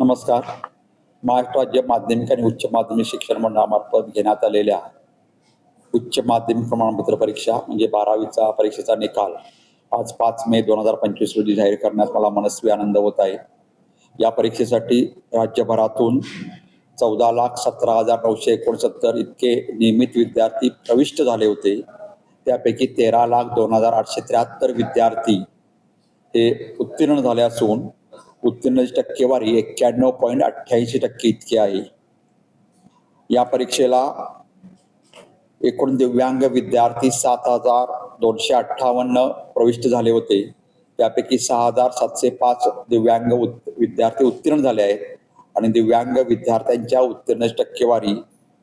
नमस्कार. महाराष्ट्र राज्य माध्यमिक आणि उच्च माध्यमिक शिक्षण मंडळामार्फत घेण्यात आलेल्या उच्च माध्यमिक प्रमाणपत्र परीक्षा म्हणजे बारावीचा परीक्षेचा निकाल आज पाच मे दोन हजार पंचवीस रोजी जाहीर करण्यास मला मनस्वी आनंद होत आहे. या परीक्षेसाठी राज्यभरातून चौदा लाख सतरा हजार नऊशे एकोणसत्तर इतके नियमित विद्यार्थी प्रविष्ट झाले होते. त्यापैकी तेरा लाख दोन हजार आठशे त्र्याहत्तर विद्यार्थी हे उत्तीर्ण झाले असून उत्तीर्णाची टक्केवारी एक्क्याण्णव पॉईंट अठ्ठ्याऐंशी टक्के इतकी आहे. या परीक्षेला एकूण दिव्यांग विद्यार्थी सात हजार दोनशे अठ्ठावन्न प्रविष्ट झाले होते. त्यापैकी सहा हजार सातशे पाच दिव्यांग उत- विद्यार्थी उत्तीर्ण झाले आहेत आणि दिव्यांग विद्यार्थ्यांच्या उत्तीर्णाची टक्केवारी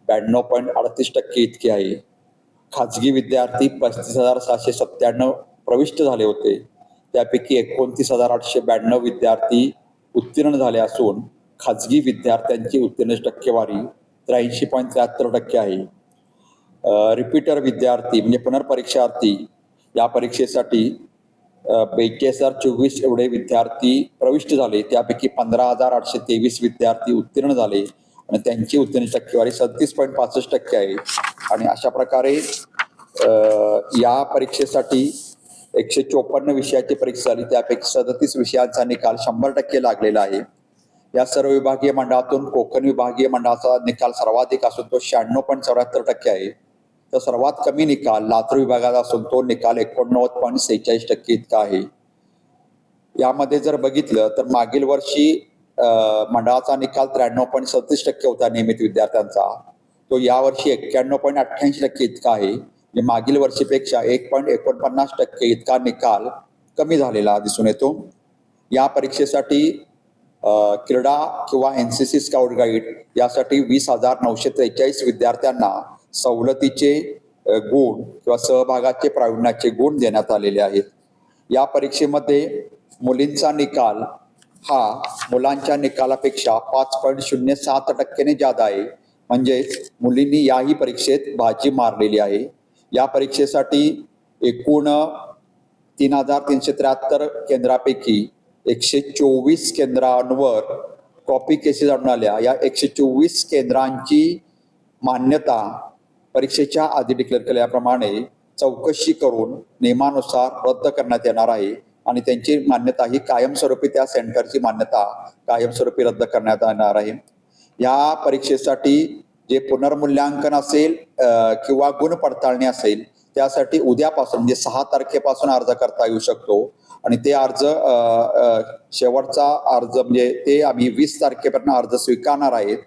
ब्याण्णव पॉईंट अडतीस टक्के इतकी आहे. खाजगी विद्यार्थी पस्तीस हजार सहाशे सत्त्याण्णव प्रविष्ट झाले होते. त्यापैकी एकोणतीस हजार आठशे ब्याण्णव विद्यार्थी उत्तीर्ण झाले असून खाजगी विद्यार्थ्यांची उत्तीर्ण टक्केवारी त्र्याऐंशी पॉईंट त्र्याहत्तर टक्के आहे. रिपीटर विद्यार्थी म्हणजे पुनर्परीक्षार्थी या परीक्षेसाठी बेचाळीस हजार चोवीस एवढे विद्यार्थी प्रविष्ट झाले. त्यापैकी पंधरा हजार आठशे तेवीस विद्यार्थी उत्तीर्ण झाले आणि त्यांची उत्तीर्ण टक्केवारी सदतीस पॉईंट पासष्ट टक्के आहे. आणि अशा प्रकारे या परीक्षेसाठी एकशे चोपन्न विषयाची परीक्षा झाली. त्यापैकी सदतीस विषयांचा निकाल शंभर टक्के लागलेला आहे. या सर्व विभागीय मंडळातून कोकण विभागीय मंडळाचा निकाल सर्वाधिक असून तो शहाण्णव पॉईंट चौऱ्याहत्तर टक्के आहे. तर सर्वात कमी निकाल लातूर विभागाचा असून तो निकाल एकोणनव्वद पॉईंट सेहेचाळीस टक्के इतका आहे. यामध्ये जर बघितलं तर मागील वर्षी मंडळाचा निकाल त्र्याण्णव पॉईंट सदतीस टक्के होता नियमित विद्यार्थ्यांचा. तो यावर्षी एक्क्याण्णव पॉईंट अठ्ठ्याऐंशी टक्के इतका आहे. म्हणजे मागील वर्षीपेक्षा एक पॉईंट एकोणपन्नास टक्के इतका निकाल कमी झालेला दिसून येतो. या परीक्षेसाठी क्रीडा किंवा N C C scout guide यासाठी वीस हजार नऊशे त्रेचाळीस विद्यार्थ्यांना सवलतीचे गुण किंवा सहभागाचे प्रावीण्याचे गुण देण्यात आलेले आहेत. या परीक्षेमध्ये मुलींचा निकाल हा मुलांच्या निकालापेक्षा पाच पॉईंट शून्य सात टक्क्याने जादा आहे. म्हणजेच मुलींनी याही परीक्षेत बाजी मारलेली आहे. या परीक्षेसाठी एकूण तीन हजार तीनशे त्र्याहत्तर केंद्रापैकी एकशे चोवीस केंद्रांवर कॉपी केसेस आढळून आल्या. या एकशे चोवीस केंद्रांची मान्यता परीक्षेच्या आधी डिक्लेअर केल्याप्रमाणे चौकशी करून नियमानुसार रद्द करण्यात येणार आहे आणि त्यांची मान्यता ही कायमस्वरूपी त्या सेंटरची मान्यता कायमस्वरूपी रद्द करण्यात येणार आहे. या परीक्षेसाठी जे पुनर्मूल्यांकन असेल किंवा गुण पडताळणी असेल त्यासाठी उद्यापासून म्हणजे सहा तारखेपासून अर्ज करता येऊ शकतो. आणि ते अर्ज शेवटचा अर्ज म्हणजे ते आम्ही वीस तारखेपर्यंत अर्ज स्वीकारणार आहेत.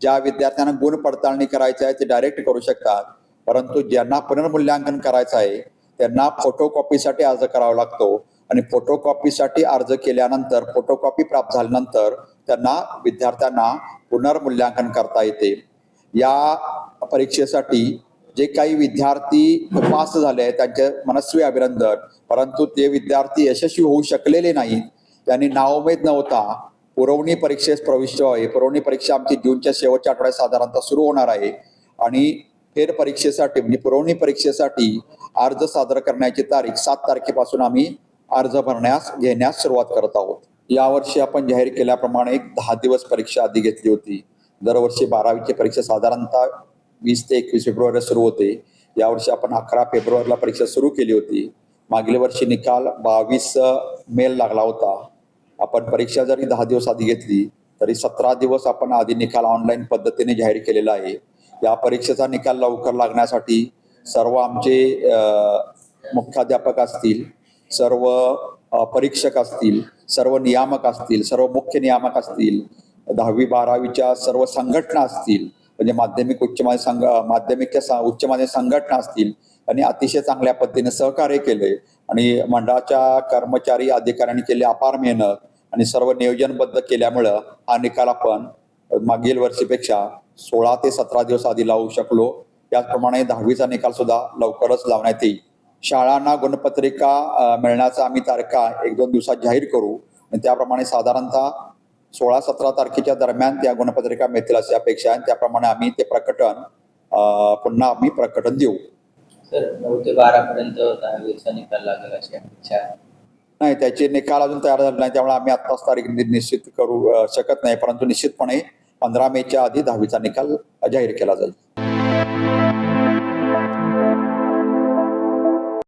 ज्या विद्यार्थ्यांना गुण पडताळणी करायची आहे ते डायरेक्ट करू शकतात. परंतु ज्यांना पुनर्मूल्यांकन करायचं आहे त्यांना फोटोकॉपीसाठी अर्ज करावा लागतो. आणि फोटोकॉपीसाठी अर्ज केल्यानंतर फोटोकॉपी प्राप्त झाल्यानंतर त्यांना विद्यार्थ्यांना पुनर्मूल्यांकन करता येते. या परीक्षेसाठी जे काही विद्यार्थी पास झाले आहेत त्यांचे मनस्वी अभिनंदन. परंतु ते विद्यार्थी यशस्वी होऊ शकलेले नाहीत. त्यांनी नावमेद नव्हता. पुरवणी परीक्षेस प्रविष्ट आहे. पुरवणी परीक्षा आमची जूनच्या शेवटच्या आठवड्यात साधारणतः सुरू होणार आहे. आणि फेर परीक्षेसाठी म्हणजे पुरवणी परीक्षेसाठी अर्ज सादर करण्याची तारीख सात तारखेपासून आम्ही अर्ज भरण्यास घेण्यास सुरुवात करत आहोत. यावर्षी आपण जाहीर केल्याप्रमाणे एक दहा दिवस परीक्षा आधी घेतली होती. दरवर्षी बारावीची परीक्षा साधारणतः वीस ते एकवीस फेब्रुवारीला सुरू होते. यावर्षी आपण अकरा फेब्रुवारीला परीक्षा सुरू केली होती. मागील वर्षी निकाल बावीस मेल लागला होता. आपण परीक्षा जरी दहा दिवस आधी घेतली तरी सतरा दिवस आपण आधी निकाल ऑनलाईन पद्धतीने जाहीर केलेला आहे. या परीक्षेचा निकाल लवकर लागण्यासाठी सर्व आमचे मुख्याध्यापक असतील सर्व परीक्षक असतील सर्व नियामक असतील सर्व मुख्य नियामक असतील दहावी बारावीच्या सर्व संघटना असतील म्हणजे माध्यमिक उच्च माध्यमिक संघ माध्यमिक स- उच्च माध्यमिक संघटना असतील आणि अतिशय चांगल्या पद्धतीने सहकार्य केले आणि मंडळाच्या कर्मचारी अधिकाऱ्यांनी केले अपार मेहनत आणि सर्व नियोजनबद्ध केल्यामुळं हा निकाल आपण मागील वर्षीपेक्षा सोळा ते सतरा दिवस आधी लावू शकलो. त्याचप्रमाणे दहावीचा निकाल सुद्धा लवकरच लावण्यात येईल. शाळांना गुणपत्रिका मिळण्याचा आम्ही तारखा एक दोन दिवसात जाहीर करू आणि त्याप्रमाणे साधारणतः सोळा सतरा तारखेच्या दरम्यान त्या गुणपत्रिका मिळतील अशी अपेक्षा आहे त्याप्रमाणे आम्ही ते प्रकटन पुन्हा आम्ही प्रकटन देऊ. सर नऊ ते बारा पर्यंत दहावीचा निकाल लागेल अशी अपेक्षा आहे. नाही त्याचे निकाल अजून तयार झाले नाही त्यामुळे आम्ही आत्ताच तारीख निश्चित करू शकत नाही. परंतु निश्चितपणे पंधरा मेच्या आधी दहावीचा निकाल जाहीर केला जाईल.